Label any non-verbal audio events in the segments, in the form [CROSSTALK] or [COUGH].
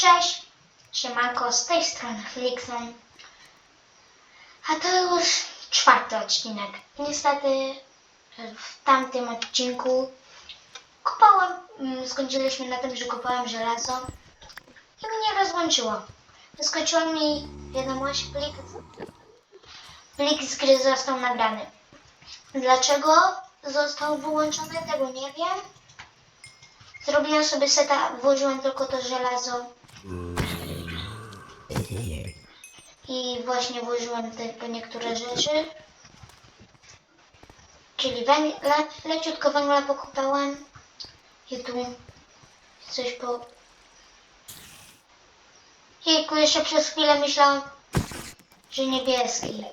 Cześć, siemanko, z tej strony Felixon. A to już czwarty odcinek. Niestety w tamtym odcinku kopałem, mm, skończyliśmy na tym, że kopałem żelazo i mnie rozłączyło. Wyskoczyła mi wiadomość, plik, plik z gry został nagrany. Dlaczego został wyłączony, tego nie wiem. Zrobiłem sobie seta, włożyłem tylko to żelazo i właśnie włożyłem tylko niektóre rzeczy. Czyli węgla, leciutko węgla pokupałem i tu coś po... Jejku, jeszcze przez chwilę myślałem, że niebieski.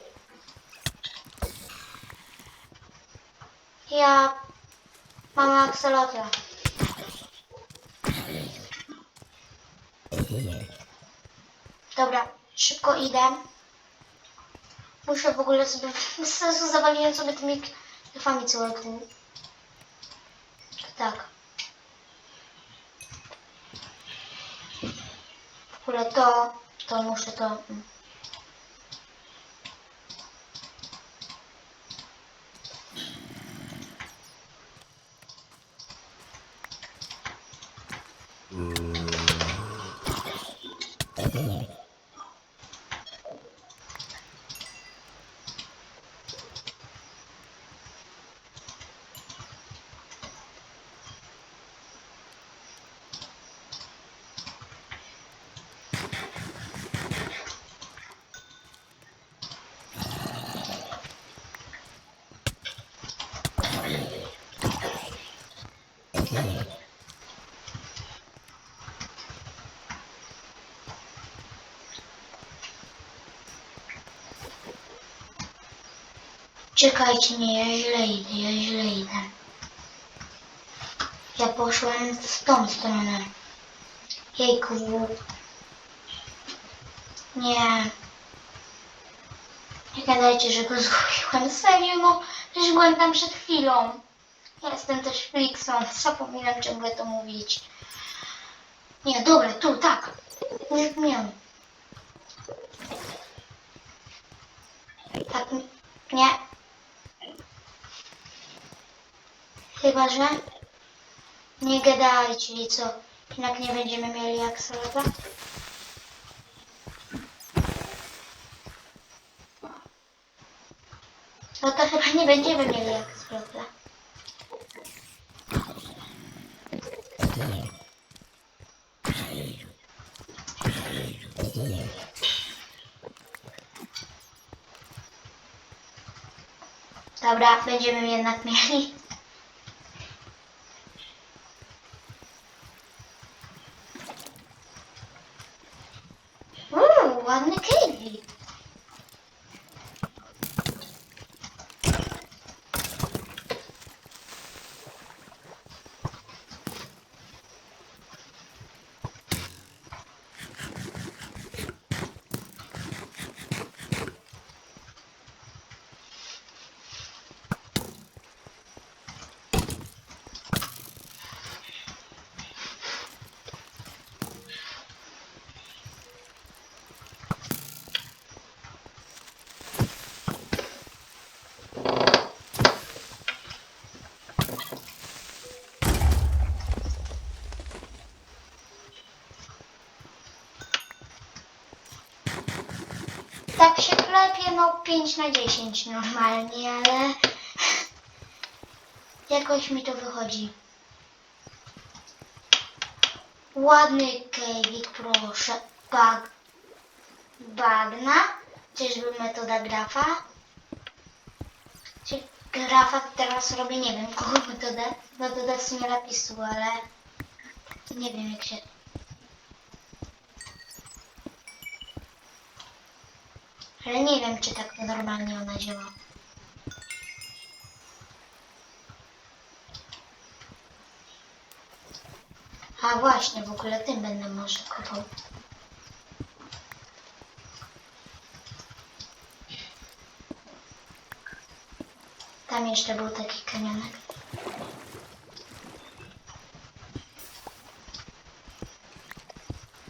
Ja mam aksolotla. Dobra, szybko idę. Muszę w ogóle sobie, bez sensu zawaliłem sobie tymi klifami całe. Tak. W ogóle to, to muszę to... diye. Yeah. Czekajcie, nie, ja źle idę, ja źle idę. Ja poszłem w tą stronę. Jejku. Nie. Nie gadajcie, że go [LAUGHS] zgubiłem. Serio, no. Przecież byłem tam przed chwilą. Ja jestem też Flixon. [LAUGHS] Zapominam ciągle to mówić. Nie, dobra, tu, tak. Już. Tak, nie. Chyba, że nie gadajcie i co? Jednak nie będziemy mieli akselota? No to chyba nie będziemy mieli akselota. Dobra, będziemy jednak mieli. Ładny kejwik. Tak się klepie, no 5 na 10 normalnie, ale jakoś mi to wychodzi. Ładny kejwik, proszę. Bag. Bagna. Czyżby metoda grafa? Czy grafa teraz robię, nie wiem, kogo metodę. Metodę w sumie napisu, ale nie wiem jak się Ale nie wiem, czy tak normalnie ona działa. A właśnie, w ogóle tym będę może kopał. Tam jeszcze był taki kanionek.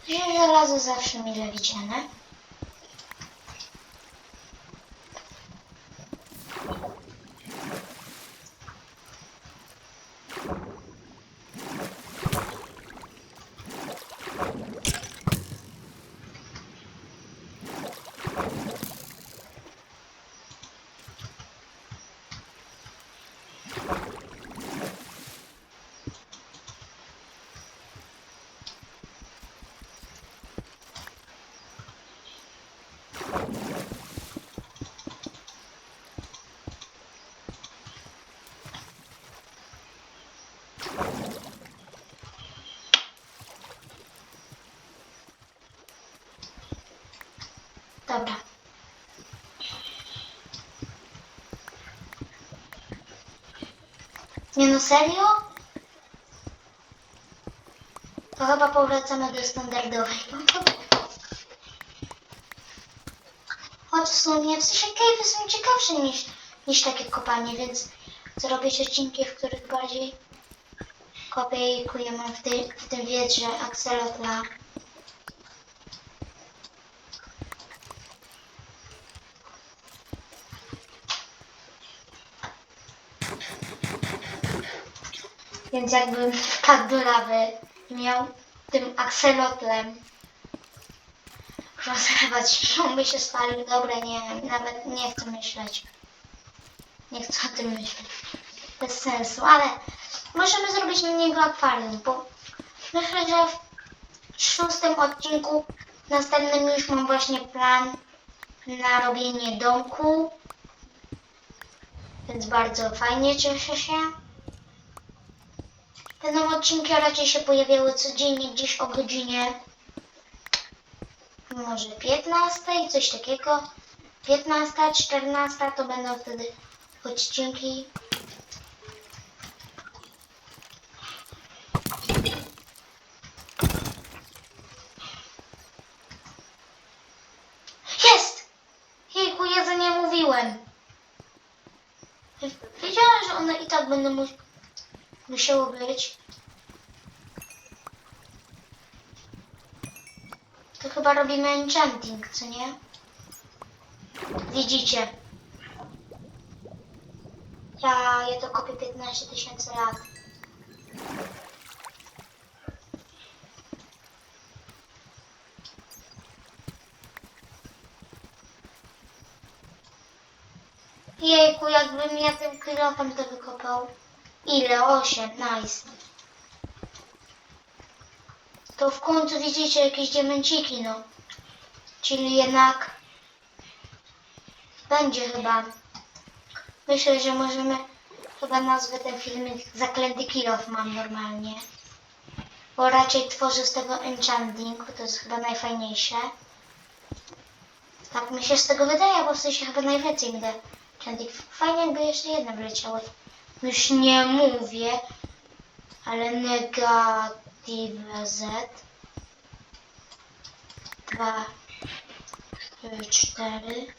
Że żelazo zawsze mile widziane. Dobra. Nie no serio? To chyba powracamy do standardowej. [LAUGHS] w sumie, w sensie cave'y są ciekawsze niż, niż takie kopanie, więc zrobić odcinki, w których bardziej kopię i kujemy w, tej, w tym wietrze akselotla. Więc jakbym wpadł do lawy miał tym akselotlem rozlewać, on [LAUGHS] by się spalił. Dobra, nie nawet nie chcę myśleć. Nie chcę o tym myśleć. Bez sensu, ale możemy zrobić na niego akwarium, bo myślę, że w szóstym odcinku następnym już mam właśnie plan na robienie domku. Więc bardzo fajnie cieszę się. Będą odcinki raczej się pojawiały codziennie gdzieś o godzinie może 15, coś takiego. 15, 14 to będą wtedy odcinki. Jest! Jejku, ja za nie mówiłem. Wiedziałem, że one i tak będą mu musiało być. Chyba robimy enchanting, co nie? Widzicie. Ja, ja to kopię 15 tysięcy lat. Jejku, jakbym ja tym kilofem to wykopał. Ile? 8, nice. To w końcu widzicie jakieś diamenciki, no. Czyli jednak będzie chyba. Myślę, że możemy chyba nazwę ten filmik Zaklęty Kilof mam normalnie. Bo raczej tworzę z tego enchanting, bo to jest chyba najfajniejsze. Tak mi się z tego wydaje, bo w sensie chyba najwięcej da enchanting. Fajnie jakby jeszcze jedno wyleciało. Już nie mówię, ale negatyw привязать два четыре